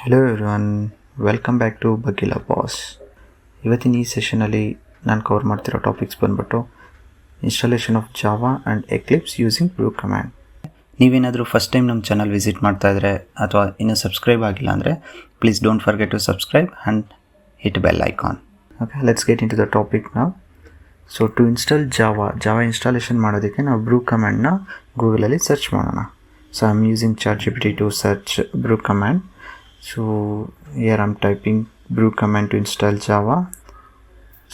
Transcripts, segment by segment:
Hello everyone welcome back to ಬಗಿಲ ಬಾಸ್ ಇವತ್ತಿನ ಈ ಸೆಷನಲ್ಲಿ ನಾನು ಕವರ್ ಮಾಡ್ತಿರೋ ಟಾಪಿಕ್ಸ್ ಬಂದ್ಬಿಟ್ಟು installation of Java and Eclipse using brew command ನೀವೇನಾದರೂ ಫಸ್ಟ್ ಟೈಮ್ ನಮ್ಮ ಚಾನಲ್ ವಿಸಿಟ್ ಮಾಡ್ತಾ ಇದ್ರೆ ಅಥವಾ ಇನ್ನೂ ಸಬ್ಸ್ಕ್ರೈಬ್ ಆಗಿಲ್ಲ ಅಂದರೆ please don't forget to subscribe and hit bell icon okay let's get into the topic ನಾವು so to install Java Java installation ಮಾಡೋದಕ್ಕೆ ನಾವು ಬ್ರೂ ಕಮ್ಯಾಂಡ್ನ ಗೂಗಲಲ್ಲಿ ಸರ್ಚ್ ಮಾಡೋಣ so I am using chat G P T to search brew command so here am typing brew command to install Java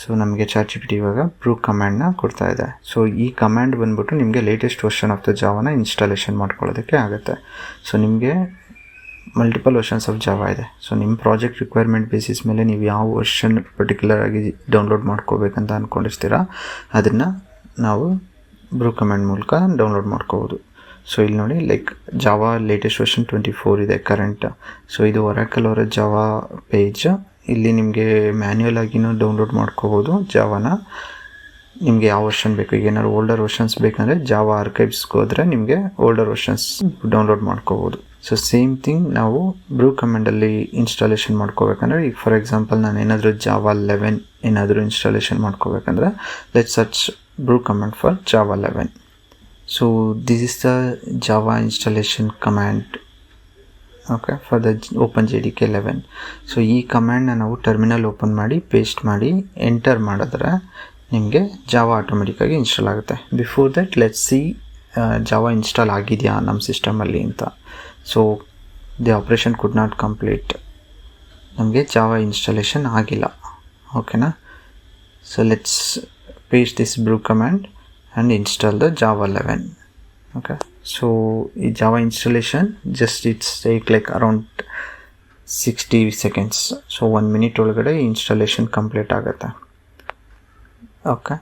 so ನಮಗೆ chat G ಇವಾಗ brew ಕಮ್ಯಾಂಡ್ನ ಕೊಡ್ತಾ ಇದೆ. ಸೊ ಈ ಕಮ್ಯಾಂಡ್ ಬಂದ್ಬಿಟ್ಟು ನಿಮಗೆ ಲೇಟೆಸ್ಟ್ ವರ್ಷನ್ ಆಫ್ ದ ಜಾವಾನ installation ಮಾಡ್ಕೊಳ್ಳೋದಕ್ಕೆ ಆಗುತ್ತೆ. ಸೊ ನಿಮಗೆ ಮಲ್ಟಿಪಲ್ ವರ್ಷನ್ಸ್ ಆಫ್ ಜಾವ ಇದೆ. ಸೊ ನಿಮ್ಮ ಪ್ರಾಜೆಕ್ಟ್ ರಿಕ್ವೈರ್ಮೆಂಟ್ ಬೇಸಿಸ್ ಮೇಲೆ ನೀವು ಯಾವ ವರ್ಷನ್ ಪರ್ಟಿಕ್ಯುಲರ್ ಆಗಿ ಡೌನ್ಲೋಡ್ ಮಾಡ್ಕೋಬೇಕಂತ ಅಂದ್ಕೊಂಡಿರ್ತೀರಾ ಅದನ್ನು ನಾವು ಬ್ರೂ ಕಮ್ಯಾಂಡ್ ಮೂಲಕ ಡೌನ್ಲೋಡ್ ಮಾಡ್ಕೋಬೋದು. ಸೊ ಇಲ್ಲಿ ನೋಡಿ like Java latest version twenty four ಇದೆ ಕರೆಂಟ್ ಸೊ ಇದು ಒರಾಕಲ್ ಅವರ ಜಾವಾ ಪೇಜ್ ಇಲ್ಲಿ ನಿಮಗೆ ಮ್ಯಾನ್ಯುಯಲ್ ಆಗಿನೂ ಡೌನ್ಲೋಡ್ ಮಾಡ್ಕೋಬೋದು ಜಾವಾನ ನಿಮಗೆ ಯಾವ ವರ್ಷನ್ ಬೇಕು? ಈಗ ಏನಾದ್ರು ಓಲ್ಡರ್ ವರ್ಷನ್ಸ್ ಬೇಕಂದರೆ ಜಾವಾ ಆರ್ಕೈವ್ಸ್ಗೆ ಹೋದರೆ ನಿಮಗೆ ಓಲ್ಡರ್ ವರ್ಷನ್ಸ್ ಡೌನ್ಲೋಡ್ ಮಾಡ್ಕೋಬೋದು. ಸೊ ಸೇಮ್ ಥಿಂಗ್ ನಾವು ಬ್ರೂ ಕಮೆಂಡಲ್ಲಿ ಇನ್ಸ್ಟಾಲೇಷನ್ ಮಾಡ್ಕೋಬೇಕಂದ್ರೆ, ಈಗ ಫಾರ್ ಎಕ್ಸಾಂಪಲ್ ನಾನು ಏನಾದರೂ ಜಾವಾ ಲೆವೆನ್ ಏನಾದರೂ installation ಮಾಡ್ಕೋಬೇಕಂದ್ರೆ let search brew command for Java eleven so, this is the java installation command okay for the open J D K eleven so ಈ ಕಮ್ಯಾಂಡ್ನ ನಾವು ಟರ್ಮಿನಲ್ ಓಪನ್ ಮಾಡಿ paste ಮಾಡಿ enter ಮಾಡಿದ್ರೆ ನಿಮಗೆ ಜಾವ ಆಟೋಮೆಟಿಕ್ಕಾಗಿ install ಆಗುತ್ತೆ. Before that let see Java install ಆಗಿದೆಯಾ ನಮ್ಮ ಸಿಸ್ಟಮಲ್ಲಿ ಅಂತ. So the operation could not complete ನಮಗೆ ಜಾವ ಇನ್ಸ್ಟಾಲೇಷನ್ ಆಗಿಲ್ಲ. ಓಕೆನಾ so let's paste this brew command and install the java 11 okay. So java installation, just it's take like around sixty seconds so ಒಂದು minute ಒಳಗಡೆ installation complete ಆಗುತ್ತೆ. Okay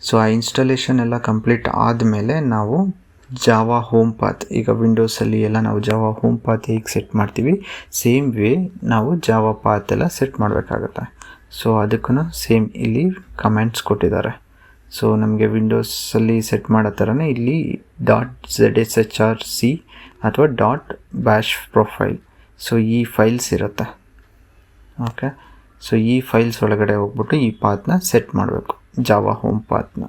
so ಆ installation ಎಲ್ಲ complete ಆದಮೇಲೆ ನಾವು Java home path ಈಗ ವಿಂಡೋಸಲ್ಲಿ ಎಲ್ಲ ನಾವು ಜಾವಾ ಹೋಮ್ ಪಾತ್ ಹೇಗೆ ಸೆಟ್ ಮಾಡ್ತೀವಿ? ಸೇಮ್ ವೇ ನಾವು ಜಾವಾ ಪಾತ್ ಎಲ್ಲ ಸೆಟ್ ಮಾಡಬೇಕಾಗತ್ತೆ. ಸೊ ಅದಕ್ಕೂ ಸೇಮ್ ಇಲ್ಲಿ ಕಮೆಂಟ್ಸ್ ಕೊಟ್ಟಿದ್ದಾರೆ. ಸೊ ನಮಗೆ ವಿಂಡೋಸಲ್ಲಿ ಸೆಟ್ ಮಾಡೋ ಥರನೇ ಇಲ್ಲಿ dot Z S H R C ಅಥವಾ ಡಾಟ್ ಬ್ಯಾಶ್ ಪ್ರೊಫೈಲ್ ಸೊ ಈ ಫೈಲ್ಸ್ ಇರುತ್ತೆ. ಓಕೆ ಸೊ ಈ ಫೈಲ್ಸ್ ಒಳಗಡೆ ಹೋಗ್ಬಿಟ್ಟು ಈ ಪಾತ್ನ ಸೆಟ್ ಮಾಡಬೇಕು. Java home ಪಾತ್ನ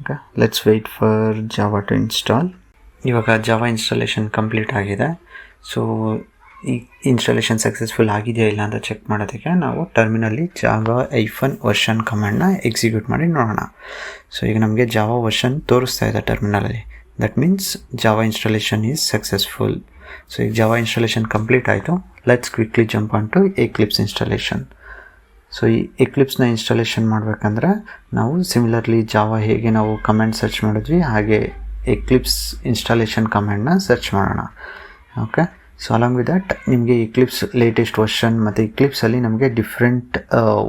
okay let's wait for Java to install ಇವಾಗ ಜಾವಾ ಇನ್ಸ್ಟಾಲೇಷನ್ ಕಂಪ್ಲೀಟ್ ಆಗಿದೆ. ಸೊ ಈ ಇನ್ಸ್ಟಾಲೇಷನ್ ಸಕ್ಸಸ್ಫುಲ್ ಆಗಿದೆಯಾ ಇಲ್ಲ ಅಂತ ಚೆಕ್ ಮಾಡೋದಕ್ಕೆ ನಾವು ಟರ್ಮಿನಲ್ಲಿ ಜಾವಾ ಐಫನ್ ವರ್ಷನ್ ಕಮಾಂಡ್ನ ಎಕ್ಸಿಕ್ಯೂಟ್ ಮಾಡಿ ನೋಡೋಣ. ಸೊ ಈಗ ನಮಗೆ ಜಾವಾ ವರ್ಷನ್ ತೋರಿಸ್ತಾ ಇದೆ ಟರ್ಮಿನಲಲ್ಲಿ that means Java installation is successful so ಈಗ ಜಾವಾ ಇನ್ಸ್ಟಾಲೇಷನ್ ಕಂಪ್ಲೀಟ್ ಆಯಿತು. Let's quickly jump on to Eclipse installation so ಈ ಎಕ್ಲಿಪ್ಸ್ನ ಇನ್ಸ್ಟಾಲೇಷನ್ ಮಾಡಬೇಕಂದ್ರೆ ನಾವು ಸಿಮಿಲರ್ಲಿ ಜಾವಾ ಹೇಗೆ ನಾವು ಕಮೆಂಟ್ ಸರ್ಚ್ ಮಾಡಿದ್ವಿ, ಹಾಗೆ ಎಕ್ಲಿಪ್ಸ್ ಇನ್ಸ್ಟಾಲೇಷನ್ ಕಮೆಂಡ್ನ ಸರ್ಚ್ ಮಾಡೋಣ. Okay so along with that ನಿಮಗೆ ಇಕ್ಲಿಪ್ಸ್ ಲೇಟೆಸ್ಟ್ ವರ್ಷನ್ ಮತ್ತು ಇಕ್ಲಿಪ್ಸಲ್ಲಿ ನಮಗೆ ಡಿಫ್ರೆಂಟ್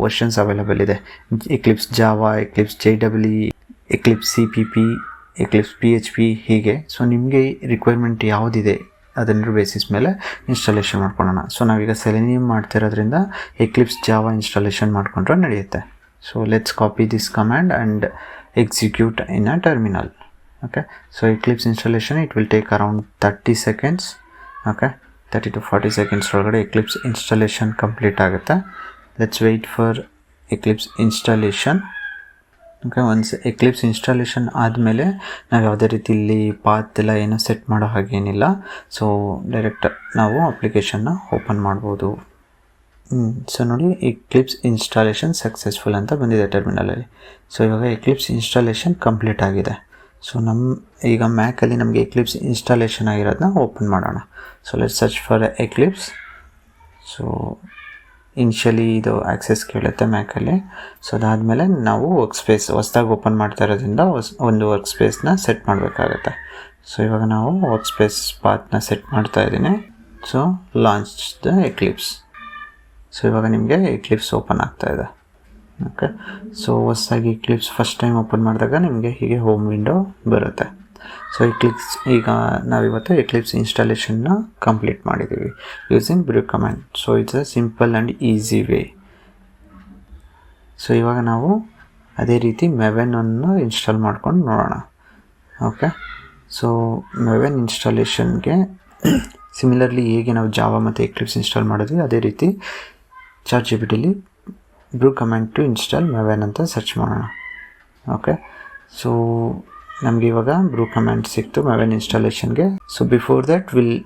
ವರ್ಷನ್ಸ್ ಅವೈಲಬಲ್ ಇದೆ. Eclipse Java Eclipse J W Eclipse C P P Eclipse P H P ಹೀಗೆ. ಸೊ ನಿಮಗೆ ರಿಕ್ವೈರ್ಮೆಂಟ್ ಯಾವುದಿದೆ ಅದರ ಬೇಸಿಸ್ ಮೇಲೆ ಇನ್ಸ್ಟಾಲೇಷನ್ ಮಾಡ್ಕೊಳ್ಳೋಣ ಸೊ ನಾವೀಗ ಸೆಲೆನಿಯಮ್ ಮಾಡ್ತಿರೋದ್ರಿಂದ ಎಕ್ಲಿಪ್ಸ್ ಜಾವಾ ಇನ್ಸ್ಟಾಲೇಷನ್ ಮಾಡಿಕೊಂಡ್ರೆ ನಡೆಯುತ್ತೆ. So let's copy this command and execute in a terminal okay so Eclipse installation it will take around thirty seconds okay thirty to forty seconds ಒಳಗಡೆ Eclipse installation complete ಆಗುತ್ತೆ. Let's wait for Eclipse installation okay once Eclipse installation ಆದಮೇಲೆ ನಾವು ಯಾವುದೇ ರೀತಿ ಇಲ್ಲಿ path ಎಲ್ಲ ಏನೂ set ಮಾಡೋ ಹಾಗೇನಿಲ್ಲ ಸೊ ಡೈರೆಕ್ಟ್ ನಾವು ಅಪ್ಲಿಕೇಶನ್ನ ಓಪನ್ ಮಾಡ್ಬೋದು. ಸೊ ನೋಡಿ ಎಕ್ಲಿಪ್ಸ್ ಇನ್ಸ್ಟಾಲೇಷನ್ ಸಕ್ಸಸ್ಫುಲ್ ಅಂತ ಬಂದಿದೆ ಟರ್ಮಿನಲಲ್ಲಿ ಸೊ ಇವಾಗ ಎಕ್ಲಿಪ್ಸ್ ಇನ್ಸ್ಟಾಲೇಷನ್ ಕಂಪ್ಲೀಟ್ ಆಗಿದೆ. ಸೊ ನಮ್ಮ ಈಗ ಮ್ಯಾಕಲ್ಲಿ ನಮಗೆ ಎಕ್ಲಿಪ್ಸ್ ಇನ್ಸ್ಟಾಲೇಷನ್ ಆಗಿರೋದನ್ನ ಓಪನ್ ಮಾಡೋಣ. So let search for Eclipse so initially ಇದು ಆ್ಯಕ್ಸೆಸ್ ಕೇಳುತ್ತೆ ಮ್ಯಾಕಲ್ಲಿ ಸೊ ಅದಾದಮೇಲೆ ನಾವು ವರ್ಕ್ ಸ್ಪೇಸ್ ಹೊಸ್ದಾಗಿ ಓಪನ್ ಮಾಡ್ತಾ ಇರೋದ್ರಿಂದ ಒಂದು ವರ್ಕ್ ಸ್ಪೇಸ್ನ ಸೆಟ್ ಮಾಡಬೇಕಾಗತ್ತೆ. ಸೊ ಇವಾಗ ನಾವು ವರ್ಕ್ ಸ್ಪೇಸ್ ಪಾತ್ನ ಸೆಟ್ ಮಾಡ್ತಾ ಇದ್ದೀನಿ. So launch the Eclipse so ಇವಾಗ ನಿಮಗೆ ಎಕ್ಲಿಪ್ಸ್ ಓಪನ್ ಆಗ್ತಾ ಇದೆ. ಓಕೆ ಸೊ ಹೊಸದಾಗಿ ಕ್ಲಿಪ್ಸ್ ಫಸ್ಟ್ ಟೈಮ್ ಓಪನ್ ಮಾಡಿದಾಗ ನಿಮಗೆ ಹೀಗೆ ಹೋಮ್ ವಿಂಡೋ ಬರುತ್ತೆ. ಸೊ ಈ ಕ್ಲಿಪ್ಸ್ ಈಗ ನಾವಿವತ್ತು ಎಕ್ಲಿಪ್ಸ್ ಇನ್ಸ್ಟಾಲೇಷನ್ನ ಕಂಪ್ಲೀಟ್ ಮಾಡಿದ್ದೀವಿ using brew command so it's a simple and easy way so ಇವಾಗ ನಾವು ಅದೇ ರೀತಿ ಮೆವೆನನ್ನು ಇನ್ಸ್ಟಾಲ್ ಮಾಡ್ಕೊಂಡು ನೋಡೋಣ. ಓಕೆ ಸೊ ಮೆವೆನ್ ಇನ್ಸ್ಟಾಲೇಷನ್ಗೆ ಸಿಮಿಲರ್ಲಿ ಹೇಗೆ ನಾವು ಜಾವ ಮತ್ತು ಎಕ್ಲಿಪ್ಸ್ ಇನ್ಸ್ಟಾಲ್ ಮಾಡಿದ್ವಿ, ಅದೇ ರೀತಿ ಚಾರ್ಜ್ ಜಿ ಬಿ ಟಿಲಿ brew command to install Maven ಅಂತ ಸರ್ಚ್ ಮಾಡೋಣ ಓಕೆ ಸೊ ನಮಗೆ ಇವಾಗ ಬ್ರೂ ಕಮೆಂಟ್ ಸಿಕ್ತು Maven ಇನ್ಸ್ಟಾಲೇಷನ್ಗೆ so before that will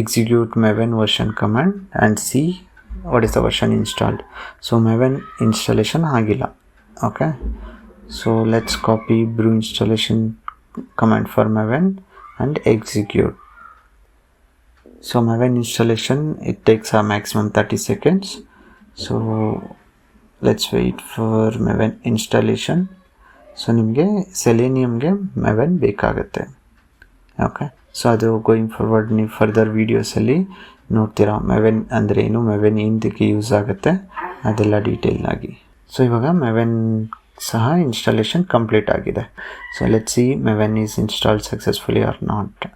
execute Maven version command and see what is the version installed so Maven installation ಆಗಿಲ್ಲ okay so let's copy brew installation command for Maven and execute so maven installation, it takes a maximum 30 seconds. So let's wait for Maven installation so ನಿಮಗೆ ಸೆಲೇನಿಯಮ್ಗೆ Maven ಬೇಕಾಗುತ್ತೆ. Okay so ಅದು going forward ನೀವು further ವೀಡಿಯೋಸಲ್ಲಿ ನೋಡ್ತೀರಾ Maven ಅಂದರೆ ಏನು? ಮೆವೆನ್ ಏನಕ್ಕೆ ಯೂಸ್ ಆಗುತ್ತೆ? ಅದೆಲ್ಲ ಡೀಟೇಲ್ನಾಗಿ ಸೊ ಇವಾಗ ಮೆವೆನ್ ಸಹ ಇನ್ಸ್ಟಾಲೇಷನ್ ಕಂಪ್ಲೀಟ್ ಆಗಿದೆ. So let see Maven is install successfully or not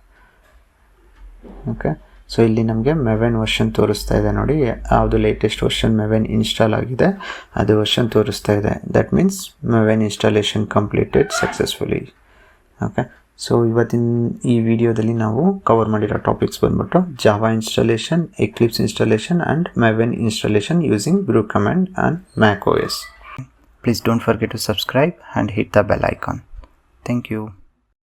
okay so ಇಲ್ಲಿ ನಮಗೆ ಮೆವೆನ್ ವರ್ಷನ್ ತೋರಿಸ್ತಾ ಇದೆ ನೋಡಿ. ಯಾವುದು ಲೇಟೆಸ್ಟ್ ವರ್ಷನ್ ಮೆವೆನ್ ಇನ್ಸ್ಟಾಲ್ ಆಗಿದೆ, ಅದು ವರ್ಷನ್ ತೋರಿಸ್ತಾ ಇದೆ. That means Maven installation completed successfully okay so ಇವತ್ತಿನ ಈ ವಿಡಿಯೋದಲ್ಲಿ ನಾವು ಕವರ್ ಮಾಡಿರೋ ಟಾಪಿಕ್ಸ್ ಬಂದ್ಬಿಟ್ಟು Java installation Eclipse installation and Maven installation using brew command and Mac O S please don't forget to subscribe and hit the bell icon thank you